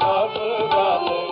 ਕਬ ਗਲ